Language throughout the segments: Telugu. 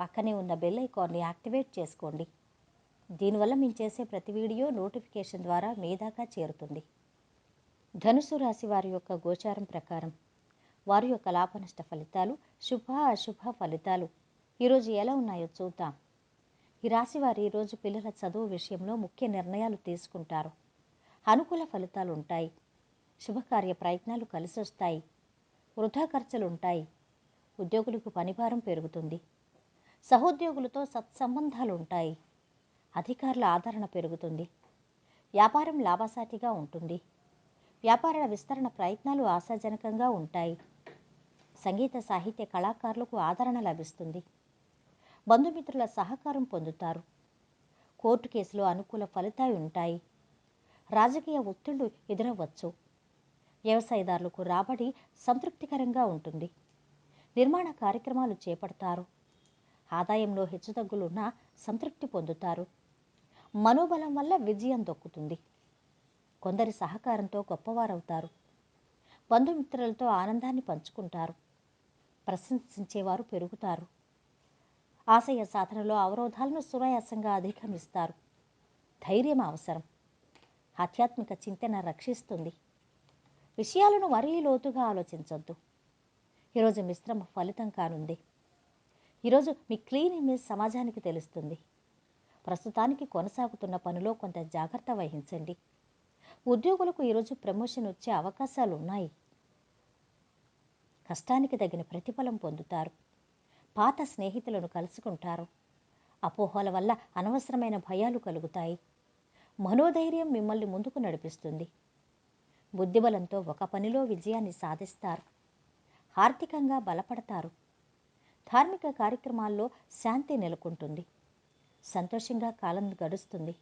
పక్కనే ఉన్న బెల్ ఐకాన్ని యాక్టివేట్ చేసుకోండి. దీనివల్ల మేము చేసే ప్రతి వీడియో నోటిఫికేషన్ ద్వారా మీ దాకా చేరుతుంది. ధనుసు రాశి వారి యొక్క గోచారం ప్రకారం వారి యొక్క లాభనష్ట ఫలితాలు శుభ అశుభ ఫలితాలు ఈరోజు ఎలా ఉన్నాయో చూద్దాం. ఈ రాశి వారు ఈరోజు పిల్లల చదువు విషయంలో ముఖ్య నిర్ణయాలు తీసుకుంటారు. అనుకూల ఫలితాలు ఉంటాయి. శుభకార్య ప్రయత్నాలు కలిసి వస్తాయి వృధా ఖర్చులు ఉంటాయి. ఉద్యోగులకు పనిభారం పెరుగుతుంది. సహోద్యోగులతో సత్సంబంధాలు ఉంటాయి అధికారుల ఆదరణ పెరుగుతుంది. వ్యాపారం లాభసాటిగా ఉంటుంది. వ్యాపారాల విస్తరణ ప్రయత్నాలు ఆశాజనకంగా ఉంటాయి. సంగీత సాహిత్య కళాకారులకు ఆదరణ లభిస్తుంది. బంధుమిత్రుల సహకారం పొందుతారు. కోర్టు కేసులో అనుకూల ఫలితాలు ఉంటాయి. రాజకీయ ఒత్తిళ్ళు ఎదురవ్వచ్చు. వ్యవసాయదారులకు రాబడి సంతృప్తికరంగా ఉంటుంది. నిర్మాణ కార్యక్రమాలు చేపడతారు. ఆదాయంలో హెచ్చుతగ్గులున్నా సంతృప్తి పొందుతారు. మనోబలం వల్ల విజయం దొక్కుతుంది. కొందరి సహకారంతో గొప్పవారవుతారు. బంధుమిత్రులతో ఆనందాన్ని పంచుకుంటారు. ప్రశంసించేవారు పెరుగుతారు. ఆశయ సాధనలో అవరోధాలను సునాయాసంగా అధిగమిస్తారు. ధైర్యం అవసరం. ఆధ్యాత్మిక చింతన రక్షిస్తుంది. విషయాలను మరీ లోతుగా ఆలోచించొద్దు. ఈరోజు మిశ్రమ ఫలితం కానుంది. ఈరోజు మీ క్లీన్ ఇమేజ్ సమాజానికి తెలుస్తుంది. ప్రస్తుతానికి కొనసాగుతున్న పనిలో కొంత జాగ్రత్త వహించండి. ఉద్యోగులకు ఈరోజు ప్రమోషన్ వచ్చే అవకాశాలు ఉన్నాయి. కష్టానికి తగిన ప్రతిఫలం పొందుతారు. పాత స్నేహితులను కలుసుకుంటారు. అపోహల వల్ల అనవసరమైన భయాలు కలుగుతాయి. మనోధైర్యం మిమ్మల్ని ముందుకు నడిపిస్తుంది. బుద్ధిబలంతో ఒక పనిలో విజయాన్ని సాధిస్తారు. ఆర్థికంగా బలపడతారు. ధార్మిక కార్యక్రమాల్లో శాంతి నెలకొంటుంది. సంతోషంగా కాలం గడుస్తుంది.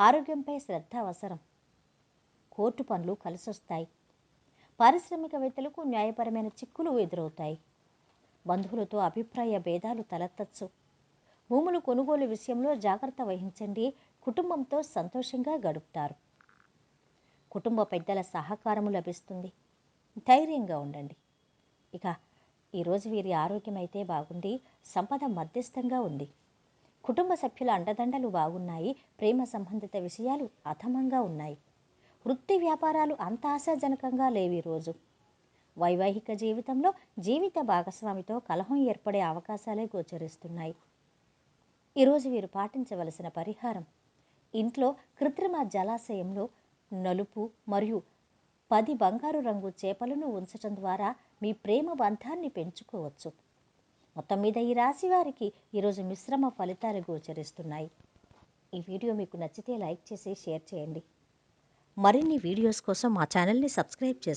ఆరోగ్యంపై శ్రద్ధ అవసరం. కోర్టు పనులు కలిసొస్తాయి. పారిశ్రామికవేత్తలకు న్యాయపరమైన చిక్కులు ఎదురవుతాయి. బంధువులతో అభిప్రాయ భేదాలు తలెత్తచ్చు. భూములు కొనుగోలు విషయంలో జాగ్రత్త వహించండి. కుటుంబంతో సంతోషంగా గడుపుతారు. కుటుంబ పెద్దల సహకారము లభిస్తుంది. ధైర్యంగా ఉండండి. ఇక ఈరోజు వీరి ఆరోగ్యం అయితే బాగుంది సంపద మధ్యస్థంగా ఉంది. కుటుంబ సభ్యుల అండదండలు బాగున్నాయి ప్రేమ సంబంధిత విషయాలు అథమంగా ఉన్నాయి. వృత్తి వ్యాపారాలు అంత ఆశాజనకంగా లేవు ఈరోజు వైవాహిక జీవితంలో జీవిత భాగస్వామితో కలహం ఏర్పడే అవకాశాలే గోచరిస్తున్నాయి. ఈరోజు వీరు పాటించవలసిన పరిహారం ఇంట్లో కృత్రిమ జలాశయంలో నలుపు మరియు పది బంగారు రంగు చేపలను ఉంచటం ద్వారా మీ ప్రేమ బంధాన్ని పెంచుకోవచ్చు. మొత్తం మీద ఈ రాశి వారికి ఈరోజు మిశ్రమ ఫలితాలు గోచరిస్తున్నాయి. ఈ వీడియో మీకు నచ్చితే లైక్ చేసి షేర్ చేయండి. మరిన్ని వీడియోస్ కోసం మా ఛానల్ని సబ్స్క్రైబ్ చేసుకోండి